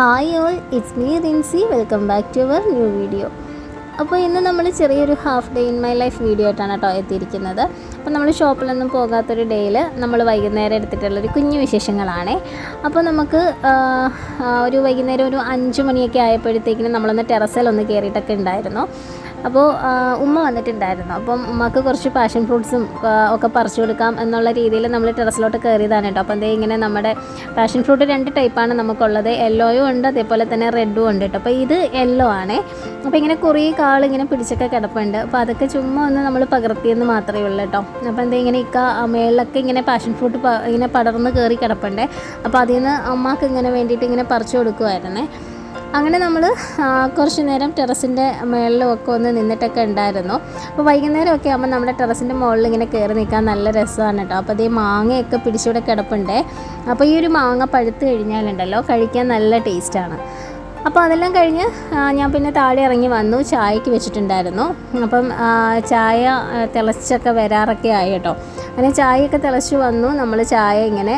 Hi all it's me Rincy welcome back to our new video അപ്പോൾ ഇന്ന് നമ്മൾ ചെറിയൊരു half day in my life video ആയിട്ടാണ് കേട്ടോ എത്തിയിരിക്കുന്നത്. അപ്പോൾ നമ്മൾ ഷോപ്പിലൊന്നും പോകാത്തൊരു ഡേയിൽ നമ്മൾ വൈകുന്നേരം എടുത്തിട്ടുള്ളൊരു കുഞ്ഞു വിശേഷങ്ങളാണ്. അപ്പോൾ നമുക്ക് ഒരു വൈകുന്നേരം ഒരു അഞ്ച് മണിയൊക്കെ ആയപ്പോഴത്തേക്കിനും നമ്മളൊന്ന് ടെറസിലൊന്ന് കയറിയിട്ടൊക്കെ ഉണ്ടായിരുന്നു. അപ്പോൾ ഉമ്മ വന്നിട്ടുണ്ടായിരുന്നു. അപ്പം ഉമ്മക്ക് കുറച്ച് പാഷൻ ഫ്രൂട്ട്സും ഒക്കെ പറിച്ചു കൊടുക്കാം എന്നുള്ള രീതിയിൽ നമ്മൾ ടെറസിലോട്ട് കയറിയതാണ് കേട്ടോ. അപ്പോൾ എന്തേ ഇങ്ങനെ നമ്മുടെ പാഷൻ ഫ്രൂട്ട് രണ്ട് ടൈപ്പാണ് നമുക്കുള്ളത്. യെല്ലോയും ഉണ്ട് അതേപോലെ തന്നെ റെഡും ഉണ്ട് കേട്ടോ. അപ്പോൾ ഇത് യെല്ലോ ആണ്. അപ്പോൾ ഇങ്ങനെ കുറേ കാൾ ഇങ്ങനെ പിടിച്ചൊക്കെ കിടപ്പുണ്ട്. അപ്പോൾ അതൊക്കെ ചുമ്മാ ഒന്ന് നമ്മൾ പകർത്തിയെന്ന് മാത്രമേ ഉള്ളൂ കേട്ടോ. അപ്പോൾ എന്താ ഇങ്ങനെ ഇക്ക മേളിലൊക്കെ ഇങ്ങനെ പാഷൻ ഫ്രൂട്ട് ഇങ്ങനെ പടർന്ന് കയറി കിടപ്പുണ്ട്. അപ്പോൾ അതിൽ നിന്ന് അമ്മയ്ക്ക് ഇങ്ങനെ വേണ്ടിയിട്ട് ഇങ്ങനെ പറിച്ചു കൊടുക്കുമായിരുന്നേ അങ്ങനെ നമ്മൾ കുറച്ച് നേരം ടെറസിന്റെ മുകളിലൊക്കെ ഒന്ന് നിന്നിട്ടൊക്കെ ഉണ്ടായിരുന്നു. അപ്പോൾ വൈകുന്നേരം ഒക്കെ ആകുമ്പോൾ നമ്മുടെ ടെറസിന്റെ മുകളിൽ ഇങ്ങനെ കയറി നിൽക്കാൻ നല്ല രസമാണ് കേട്ടോ അപ്പോൾ അതേ മാങ്ങയൊക്കെ പിടിച്ചിവിടെ കിടപ്പുണ്ടേ. അപ്പോൾ ഈ ഒരു മാങ്ങ പഴുത്ത് കഴിഞ്ഞാലുണ്ടല്ലോ കഴിക്കാൻ നല്ല ടേസ്റ്റാണ്. അപ്പോൾ അതെല്ലാം കഴിഞ്ഞ് ഞാൻ പിന്നെ താഴെ ഇറങ്ങി വന്നു ചായക്ക് വെച്ചിട്ടുണ്ടായിരുന്നു. അപ്പം ചായ തിളച്ചൊക്കെ വരാറൊക്കെ ആയി കേട്ടോ അങ്ങനെ ചായയൊക്കെ തിളച്ച് വന്നു. നമ്മൾ ചായ ഇങ്ങനെ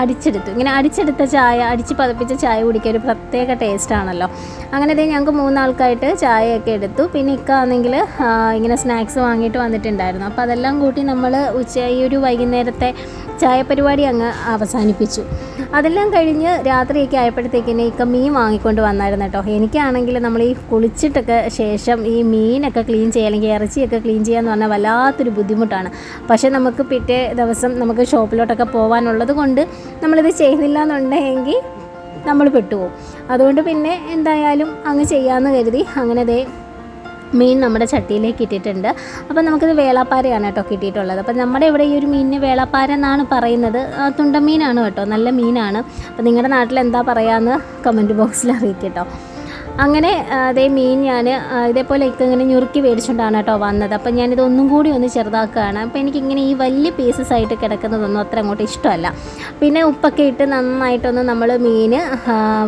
അടിച്ചെടുത്തു. ഇങ്ങനെ അടിച്ചെടുത്ത ചായ അടിച്ച് പതപ്പിച്ച ചായ കുടിക്കാൻ ഒരു പ്രത്യേക ടേസ്റ്റാണല്ലോ അങ്ങനെ ദേ ഞങ്ങൾക്ക് മൂന്നാൾക്കായിട്ട് ചായയൊക്കെ എടുത്തു. പിന്നെ ഇക്കാണെങ്കിൽ ഇങ്ങനെ സ്നാക്സ് വാങ്ങിയിട്ട് വന്നിട്ടുണ്ടായിരുന്നു. അപ്പോൾ അതെല്ലാം കൂട്ടി നമ്മൾ ഉച്ച ഈ ഒരു വൈകുന്നേരത്തെ ചായ പരിപാടി അങ്ങ് അവസാനിപ്പിച്ചു. അതെല്ലാം കഴിഞ്ഞ് രാത്രിയൊക്കെ ആയപ്പോഴത്തേക്കിന് ഇക്ക മീൻ വാങ്ങിക്കൊണ്ട് വന്നായിരുന്നു കേട്ടോ. എനിക്കാണെങ്കിൽ നമ്മൾ ഈ കുളിച്ചിട്ടൊക്കെ ശേഷം ഈ മീനൊക്കെ ക്ലീൻ ചെയ്യുക അല്ലെങ്കിൽ ഇറച്ചിയൊക്കെ ക്ലീൻ ചെയ്യുക എന്ന് പറഞ്ഞാൽ വല്ലാത്തൊരു ബുദ്ധിമുട്ടാണ്. പക്ഷേ നമുക്ക് പിറ്റേ ദിവസം നമുക്ക് ഷോപ്പിലോട്ടൊക്കെ പോകാനുള്ളത് കൊണ്ട് നമ്മളിത് ചെയ്യുന്നില്ല എന്നുണ്ടെങ്കിൽ നമ്മൾ പെട്ടുപോകും. അതുകൊണ്ട് പിന്നെ എന്തായാലും അങ്ങ് ചെയ്യാമെന്ന് കരുതി അങ്ങനെ ദേ മീൻ നമ്മുടെ ചട്ടിയിലേക്ക് ഇട്ടിട്ടുണ്ട്. അപ്പോൾ നമുക്കിത് വേളാപ്പാരയാണ് കേട്ടോ കിട്ടിയിട്ടുള്ളത്. അപ്പോൾ നമ്മുടെ ഇവിടെ ഈ ഒരു മീനിന് വേളാപ്പാര എന്നാണ് പറയുന്നത്. തുണ്ടമീനാണ് കേട്ടോ നല്ല മീനാണ്. അപ്പോൾ നിങ്ങളുടെ നാട്ടിൽ എന്താ പറയാമെന്ന് കമന്റ് ബോക്സിൽ അറിയിക്കട്ടോ കേട്ടോ അങ്ങനെ അതേ മീൻ ഞാൻ ഇതേപോലെ ഇങ്ങനെ ഞുറുക്കി മേടിച്ചുകൊണ്ടാണ് കേട്ടോ വന്നത്. അപ്പോൾ ഞാനിത് ഒന്നും കൂടി ഒന്ന് ചെറുതാക്കുകയാണ്. അപ്പോൾ എനിക്കിങ്ങനെ ഈ വലിയ പീസസ് ആയിട്ട് കിടക്കുന്നതൊന്നും അത്ര അങ്ങോട്ട് ഇഷ്ടമല്ല. പിന്നെ ഉപ്പൊക്കെ ഇട്ട് നന്നായിട്ടൊന്ന് നമ്മൾ മീൻ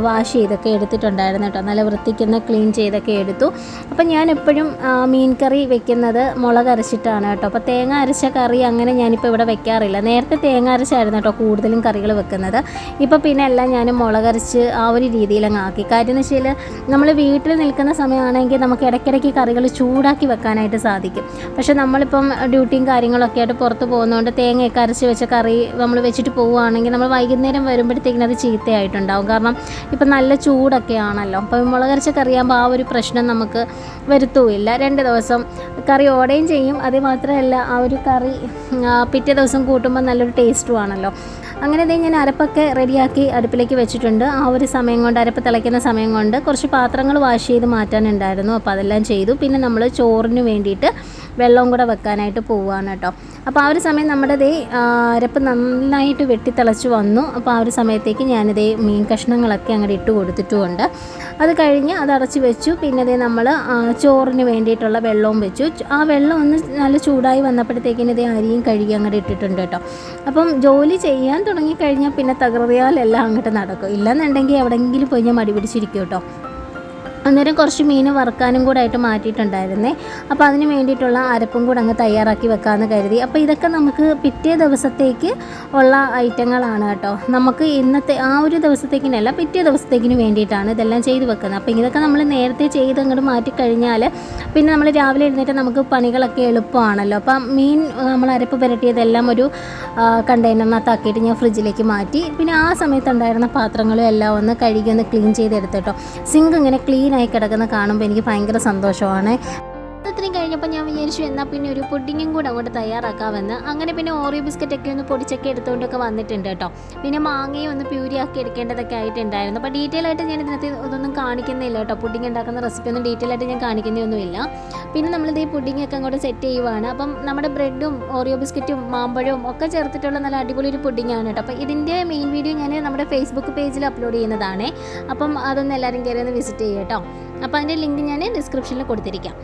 വാഷ് ചെയ്തൊക്കെ എടുത്തിട്ടുണ്ടായിരുന്നു കേട്ടോ. നല്ല വൃത്തിക്കൊന്ന് ക്ലീൻ ചെയ്തൊക്കെ എടുത്തു. അപ്പോൾ ഞാൻ എപ്പോഴും മീൻ കറി വെക്കുന്നത് മുളക് അരച്ചിട്ടാണ് കേട്ടോ. അപ്പോൾ തേങ്ങ അരച്ച കറി അങ്ങനെ ഞാനിപ്പോൾ ഇവിടെ വെക്കാറില്ല. നേരത്തെ തേങ്ങ അരച്ചായിരുന്നു കേട്ടോ കൂടുതലും കറികൾ വെക്കുന്നത്. ഇപ്പോൾ പിന്നെ എല്ലാം ഞാൻ മുളകരച്ച് ആ ഒരു രീതിയിൽ അങ്ങ് ആക്കി. കാര്യം എന്ന് വെച്ചാൽ നമ്മൾ വീട്ടിൽ നിൽക്കുന്ന സമയമാണെങ്കിൽ നമുക്ക് ഇടയ്ക്കിടയ്ക്ക് കറികൾ ചൂടാക്കി വെക്കാനായിട്ട് സാധിക്കും. പക്ഷേ നമ്മളിപ്പം ഡ്യൂട്ടിയും കാര്യങ്ങളൊക്കെ ആയിട്ട് പുറത്ത് പോകുന്നതുകൊണ്ട് തേങ്ങയൊക്കെ അരച്ച് വെച്ച കറി നമ്മൾ വെച്ചിട്ട് പോവുകയാണെങ്കിൽ നമ്മൾ വൈകുന്നേരം വരുമ്പോഴത്തേക്കിനും അത് ചീത്തയായിട്ടുണ്ടാവും. കാരണം ഇപ്പം നല്ല ചൂടൊക്കെ ആണല്ലോ. അപ്പം മുളകരച്ച കറിയാകുമ്പോൾ ആ ഒരു പ്രശ്നം നമുക്ക് വരുത്തുമില്ല രണ്ട് ദിവസം കറി ഓടുകയും ചെയ്യും. അതുമാത്രമല്ല ആ ഒരു കറി പിറ്റേ ദിവസം കൂട്ടുമ്പോൾ നല്ലൊരു ടേസ്റ്റും ആണല്ലോ. അങ്ങനെ ഞാൻ അരപ്പൊക്കെ റെഡിയാക്കി അടുപ്പിലേക്ക് വെച്ചിട്ടുണ്ട്. ആ ഒരു സമയം കൊണ്ട് അരപ്പ് തിളയ്ക്കുന്ന സമയം കൊണ്ട് കുറച്ച് പാത്രങ്ങൾ വാഷ് ചെയ്ത് മാറ്റാനുണ്ടായിരുന്നു. അപ്പോൾ അതെല്ലാം ചെയ്തു. പിന്നെ നമ്മൾ ചോറിന് വേണ്ടിയിട്ട് വെള്ളവും കൂടെ വെക്കാനായിട്ട് പോവുകയാണ് കേട്ടോ. അപ്പോൾ ആ ഒരു സമയം നമ്മുടെ ദേ അരപ്പ് നന്നായിട്ട് വെട്ടിത്തിളച്ച് വന്നു. അപ്പോൾ ആ ഒരു സമയത്തേക്ക് ഞാനിതേ മീൻ കഷ്ണങ്ങളൊക്കെ അങ്ങോട്ട് ഇട്ട് കൊടുത്തിട്ടുമുണ്ട്. അത് കഴിഞ്ഞ് അത് അടച്ച് വെച്ചു. പിന്നെ ഇതേ നമ്മൾ ചോറിന് വേണ്ടിയിട്ടുള്ള വെള്ളവും വെച്ചു. ആ വെള്ളം ഒന്ന് നല്ല ചൂടായി വന്നപ്പോഴത്തേക്കിന് ഇതേ അരിയും കഴുകി അങ്ങോട്ട് ഇട്ടിട്ടുണ്ട് കേട്ടോ. അപ്പം ജോലി ചെയ്യാൻ തുടങ്ങിക്കഴിഞ്ഞാൽ പിന്നെ തകർത്തിയാലെല്ലാം അങ്ങോട്ട് നടക്കും. ഇല്ലെന്നുണ്ടെങ്കിൽ എവിടെയെങ്കിലും പോയി ഞാൻ മടി പിടിച്ചിരിക്കും കേട്ടോ. അന്നേരം കുറച്ച് മീൻ വറുക്കാനും കൂടെ ആയിട്ട് മാറ്റിയിട്ടുണ്ടായിരുന്നേ. അപ്പോൾ അതിന് വേണ്ടിയിട്ടുള്ള അരപ്പും കൂടെ അങ്ങ് തയ്യാറാക്കി വെക്കാമെന്ന് കരുതി. അപ്പോൾ ഇതൊക്കെ നമുക്ക് പിറ്റേ ദിവസത്തേക്ക് ഉള്ള ഐറ്റങ്ങളാണ് കേട്ടോ. നമുക്ക് ഇന്നത്തെ ആ ഒരു ദിവസത്തേക്കിനല്ല പിറ്റേ ദിവസത്തേക്കിന് വേണ്ടിയിട്ടാണ് ഇതെല്ലാം ചെയ്ത് വെക്കുന്നത്. അപ്പോൾ ഇതൊക്കെ നമ്മൾ നേരത്തെ ചെയ്ത് അങ്ങോട്ട് മാറ്റിക്കഴിഞ്ഞാൽ പിന്നെ നമ്മൾ രാവിലെ എഴുന്നേറ്റ് നമുക്ക് പണികളൊക്കെ എളുപ്പമാണല്ലോ. അപ്പം മീൻ നമ്മൾ അരപ്പ് പുരട്ടിയതെല്ലാം ഒരു കണ്ടെയ്നറിനകത്താക്കിയിട്ട് ഞാൻ ഫ്രിഡ്ജിലേക്ക് മാറ്റി. പിന്നെ ആ സമയത്തുണ്ടായിരുന്ന പാത്രങ്ങളും എല്ലാം ഒന്ന് കഴുകി ഒന്ന് ക്ലീൻ ചെയ്തെടുത്ത് കേട്ടോ. സിങ്ക് ഇങ്ങനെ ക്ലീൻ ആയി കിടക്കുന്ന കാണുമ്പോൾ എനിക്ക് ഭയങ്കര സന്തോഷമാണ്. ഇത്രയും കഴിഞ്ഞപ്പോൾ ഞാൻ വിചാരിച്ചു എന്നാൽ പിന്നെ ഒരു പുഡിങ്ങും കൂടെ അങ്ങോട്ട് തയ്യാറാക്കാമെന്ന്. അങ്ങനെ പിന്നെ ഓറിയോ ബിസ്ക്കറ്റൊക്കെ ഒന്ന് പൊടിച്ചൊക്കെ എടുത്തുകൊണ്ടൊക്കെ വന്നിട്ടുണ്ട് കേട്ടോ. പിന്നെ മാങ്ങയും ഒന്ന് പ്യൂരിയാക്കി എടുക്കേണ്ടതൊക്കെ ആയിട്ടുണ്ടായിരുന്നു. അപ്പോൾ ഡീറ്റെയിൽ ആയിട്ട് ഞാൻ ഇതിനകത്ത് ഇതൊന്നും കാണിക്കുന്നില്ല കേട്ടോ. പുഡിങ് ഉണ്ടാക്കുന്ന റെസിപ്പി ഒന്നും ഡീറ്റെയിൽ ആയിട്ട് ഞാൻ കാണിക്കുന്നൊന്നുമില്ല. പിന്നെ നമ്മളിത് ഈ പുഡിങ്ങൊക്കെ അങ്ങോട്ട് സെറ്റ് ചെയ്യുവാണ്. അപ്പം നമ്മുടെ ബ്രെഡും ഓറിയോ ബിസ്ക്കറ്റും മാമ്പഴവും ഒക്കെ ചേർത്തിട്ടുള്ള നല്ല അടിപൊളി ഒരു പുഡിങ്ങാണ് കേട്ടോ. അപ്പോൾ ഇതിന്റെ മെയിൻ വീഡിയോ ഞാൻ നമ്മുടെ ഫേസ്ബുക്ക് പേജിൽ അപ്ലോഡ് ചെയ്യുന്നതാണ്. അപ്പം അതൊന്ന് എല്ലാവരും കയറി ഒന്ന് വിസിറ്റ് ചെയ്യാം കേട്ടോ. അപ്പോൾ അതിന്റെ ലിങ്ക് ഞാൻ ഡിസ്ക്രിപ്ഷനിൽ കൊടുത്തിരിക്കാം.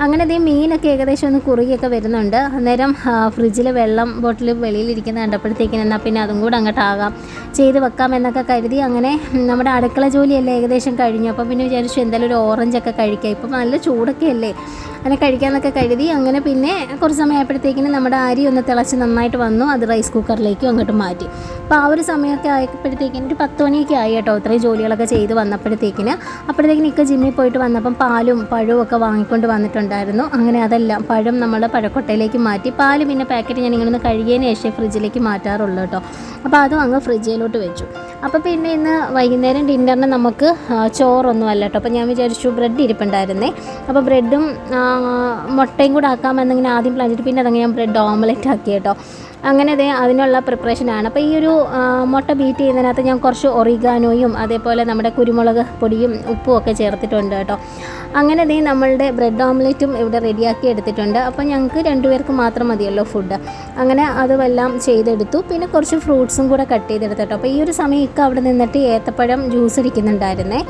അങ്ങനെ അതേ മീനൊക്കെ ഏകദേശം ഒന്ന് കുറുകിയൊക്കെ വരുന്നുണ്ട്. അന്നേരം ഫ്രിഡ്ജിൽ വെള്ളം ബോട്ടിൽ വെളിയിലിരിക്കുന്ന കണ്ടപ്പോഴത്തേക്കിന് എന്നാൽ പിന്നെ അതും കൂടെ അങ്ങോട്ടാകാം. ചെയ്ത് വെക്കാം എന്നൊക്കെ കരുതി അങ്ങനെ നമ്മുടെ അടുക്കള ജോലിയല്ലേ ഏകദേശം കഴിഞ്ഞു. അപ്പോൾ പിന്നെ വിചാരിച്ചു എന്തായാലും ഒരു ഓറഞ്ചൊക്കെ കഴിക്കാം. ഇപ്പം നല്ല ചൂടൊക്കെ അല്ലേ അങ്ങനെ കഴിക്കാമെന്നൊക്കെ കരുതി. അങ്ങനെ പിന്നെ കുറച്ച് സമയമായപ്പോഴത്തേക്കിന് നമ്മുടെ അരി ഒന്ന് തിളച്ച് നന്നായിട്ട് വന്നു. അത് റൈസ് കുക്കറിലേക്കും അങ്ങോട്ട് മാറ്റി. അപ്പോൾ ആ ഒരു സമയമൊക്കെ ആയപ്പോഴത്തേക്കിന് ഒരു പത്ത് മണിയൊക്കെ ആയി കേട്ടോ ഇത്രയും ജോലികളൊക്കെ ചെയ്ത് വന്നപ്പോഴത്തേക്കിന്. അപ്പോഴത്തേക്കിന് ഇക്ക ജിമ്മിൽ പോയിട്ട് വന്നപ്പം പാലും പഴവും ഒക്കെ വാങ്ങിക്കൊണ്ട് വന്നിട്ടുണ്ടായിരുന്നു. അങ്ങനെ അതെല്ലാം പഴം നമ്മൾ പഴക്കൊട്ടയിലേക്ക് മാറ്റി. പാൽ പിന്നെ പാക്കറ്റ് ഞാൻ ഇങ്ങനെ ഒന്ന് കഴുകിയതിന് ശേഷം ഫ്രിഡ്ജിലേക്ക് മാറ്റാറുള്ളൂ കേട്ടോ. അപ്പോൾ അതും അങ്ങ് ഫ്രിഡ്ജിലോട്ട് വെച്ചു. അപ്പോൾ പിന്നെ ഇന്ന് വൈകുന്നേരം ഡിന്നറിന് നമുക്ക് ചോറൊന്നും അല്ല കേട്ടോ അപ്പോൾ ഞാൻ വിചാരിച്ചു ബ്രെഡ് ഇരിപ്പുണ്ടായിരുന്നേ. അപ്പോൾ ബ്രെഡും മുട്ടയും കൂടെ ആക്കാമെന്നിങ്ങനെ ആദ്യം പ്ലാൻ ചെയ്തിട്ട് പിന്നെ അതങ്ങനെ ഞാൻ ബ്രെഡ് ഓംലെറ്റ് ആക്കി കേട്ടോ അങ്ങനെ അതേ അതിനുള്ള പ്രിപ്പറേഷനാണ് അപ്പോൾ ഈ ഒരു മുട്ട ബീറ്റ് ചെയ്യുന്നതിനകത്ത് ഞാൻ കുറച്ച് ഒറിഗാനോയും അതേപോലെ നമ്മുടെ കുരുമുളക് പൊടിയും ഉപ്പും ഒക്കെ ചേർത്തിട്ടുണ്ട് കേട്ടോ. അങ്ങനെ അതേ നമ്മളുടെ ബ്രെഡ് ഓംലെറ്റും ഇവിടെ റെഡിയാക്കി എടുത്തിട്ടുണ്ട്. അപ്പോൾ ഞങ്ങൾക്ക് രണ്ടുപേർക്ക് മാത്രം മതിയല്ലോ ഫുഡ് അങ്ങനെ അതുമെല്ലാം ചെയ്തെടുത്തു. പിന്നെ കുറച്ച് ഫ്രൂട്ട്സും കൂടെ കട്ട് ചെയ്തെടുത്തു കേട്ടോ. അപ്പോൾ ഈ ഒരു സമയം ഇക്ക അവിടെ നിന്നിട്ട് ഏത്തപ്പഴം ജ്യൂസ് ഇരിക്കുന്നുണ്ടായിരുന്നേ.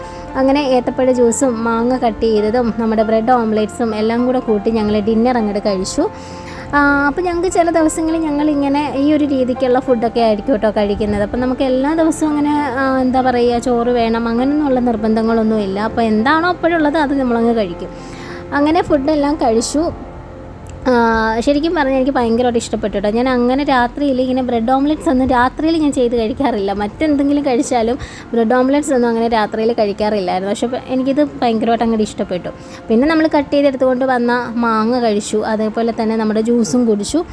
അങ്ങനെ ഏത്തപ്പഴ ജ്യൂസും മാങ്ങ കട്ട് ചെയ്തതും നമ്മുടെ ബ്രെഡ് ഓംലെറ്റ്സും എല്ലാം കൂടെ കൂട്ടി ഞങ്ങൾ ഡിന്നർ അങ്ങോട്ട് കഴിച്ചു. അപ്പോൾ ഞങ്ങൾക്ക് ചില ദിവസങ്ങളിൽ ഞങ്ങൾ ഇങ്ങനെ ഈ ഒരു രീതിക്കുള്ള ഫുഡൊക്കെ ആയിരിക്കും കേട്ടോ കഴിക്കുന്നത്. അപ്പോൾ നമുക്ക് എല്ലാ ദിവസവും അങ്ങനെ എന്താ പറയുക ചോറ് വേണം അങ്ങനെയൊന്നുള്ള നിർബന്ധങ്ങളൊന്നുമില്ല. അപ്പോൾ എന്താണോ അപ്പോഴുള്ളത് അത് നമ്മളങ്ങ് കഴിക്കും. അങ്ങനെ ഫുഡെല്ലാം കഴിച്ചു. ശരിക്കും പറഞ്ഞാൽ എനിക്ക് ഭയങ്കരമായിട്ട് ഇഷ്ടപ്പെട്ടു കേട്ടോ. ഞാൻ അങ്ങനെ രാത്രിയിൽ ഇങ്ങനെ ബ്രെഡ് ഓംലെറ്റ്സ് ഒന്നും രാത്രിയിൽ ഞാൻ ചെയ്ത് കഴിക്കാറില്ല. മറ്റെന്തെങ്കിലും കഴിച്ചാലും ബ്രെഡ് ഓംലെറ്റ്സ് ഒന്നും അങ്ങനെ രാത്രിയിൽ കഴിക്കാറില്ലായിരുന്നു. പക്ഷേ എനിക്കിത് ഭയങ്കരമായിട്ട് അങ്ങോട്ട് ഇഷ്ടപ്പെട്ടു. പിന്നെ നമ്മൾ കട്ട് ചെയ്തെടുത്തുകൊണ്ട് വന്ന മാങ്ങ കഴിച്ചു. അതേപോലെ തന്നെ നമ്മുടെ ജ്യൂസും കുടിച്ചു.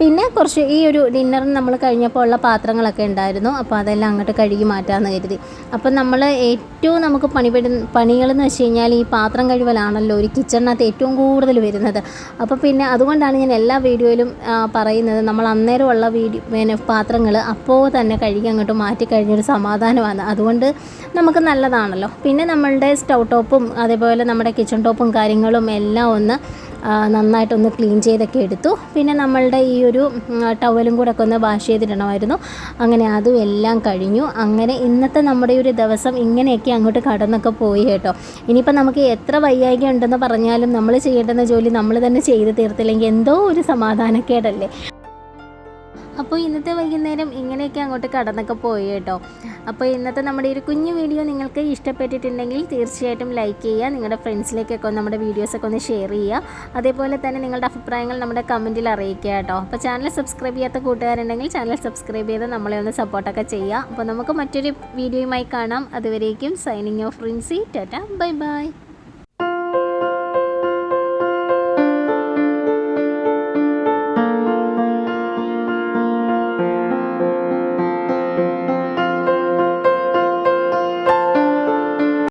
പിന്നെ കുറച്ച് ഈ ഒരു ഡിന്നറിന് നമ്മൾ കഴിഞ്ഞപ്പോൾ ഉള്ള പാത്രങ്ങളൊക്കെ ഉണ്ടായിരുന്നു. അപ്പോൾ അതെല്ലാം അങ്ങോട്ട് കഴുകി മാറ്റാമെന്ന് കരുതി. അപ്പം നമ്മൾ ഏറ്റവും നമുക്ക് പണിപ്പെടുന്ന പണികളെന്ന് വെച്ച് കഴിഞ്ഞാൽ ഈ പാത്രം കഴിവലാണല്ലോ ഒരു കിച്ചണിനകത്ത് ഏറ്റവും കൂടുതൽ വരുന്നത്. അപ്പോൾ പിന്നെ അതുകൊണ്ടാണ് ഞാൻ എല്ലാ വീഡിയോയിലും പറയുന്നത്. നമ്മൾ അന്നേരമുള്ള വീഡിയോ പിന്നെ പാത്രങ്ങൾ അപ്പോൾ തന്നെ കഴുകി അങ്ങോട്ട് മാറ്റി കഴിഞ്ഞൊരു സമാധാനമാണ്. അതുകൊണ്ട് നമുക്ക് നല്ലതാണല്ലോ. പിന്നെ നമ്മളുടെ സ്റ്റൗ ടോപ്പും അതേപോലെ നമ്മുടെ കിച്ചൺ ടോപ്പും കാര്യങ്ങളും എല്ലാം ഒന്ന് നന്നായിട്ടൊന്ന് ക്ലീൻ ചെയ്തൊക്കെ എടുത്തു. പിന്നെ നമ്മളുടെ ഈ ഒരു ടവലും കൂടെ ഒക്കെ ഒന്ന് വാഷ് ചെയ്തിടണമായിരുന്നു. അങ്ങനെ അതും എല്ലാം കഴിഞ്ഞു. അങ്ങനെ ഇന്നത്തെ നമ്മുടെ ഒരു ദിവസം ഇങ്ങനെയൊക്കെ അങ്ങോട്ട് കടന്നൊക്കെ പോയി കേട്ടോ. ഇനിയിപ്പോൾ നമുക്ക് എത്ര വയ്യായ്ക ഉണ്ടെന്ന് പറഞ്ഞാലും നമ്മൾ ചെയ്യേണ്ടുന്ന ജോലി നമ്മൾ തന്നെ ചെയ്ത് തീർത്തില്ലെങ്കിൽ എന്തോ ഒരു സമാധാനക്കേടല്ലേ? അപ്പോൾ ഇന്നത്തെ വൈകുന്നേരം ഇങ്ങനെയൊക്കെ അങ്ങോട്ട് കടന്നൊക്കെ പോയി കേട്ടോ. അപ്പോൾ ഇന്നത്തെ നമ്മുടെ ഒരു കുഞ്ഞു വീഡിയോ നിങ്ങൾക്ക് ഇഷ്ടപ്പെട്ടിട്ടുണ്ടെങ്കിൽ തീർച്ചയായിട്ടും ലൈക്ക് ചെയ്യുക നിങ്ങളുടെ ഫ്രണ്ട്സിലേക്കൊക്കെ നമ്മുടെ വീഡിയോസൊക്കെ ഒന്ന് ഷെയർ ചെയ്യുക. അതേപോലെ തന്നെ നിങ്ങളുടെ അഭിപ്രായങ്ങൾ നമ്മുടെ കമന്റിൽ അറിയിക്കുക കേട്ടോ. അപ്പോൾ ചാനൽ സബ്സ്ക്രൈബ് ചെയ്യാത്ത കൂട്ടുകാരുണ്ടെങ്കിൽ ചാനൽ സബ്സ്ക്രൈബ് ചെയ്ത് നമ്മളെ ഒന്ന് സപ്പോർട്ടൊക്കെ ചെയ്യുക. അപ്പോൾ നമുക്ക് മറ്റൊരു വീഡിയോയുമായി കാണാം. അതുവരേക്കും signing off Rincy tata bye bye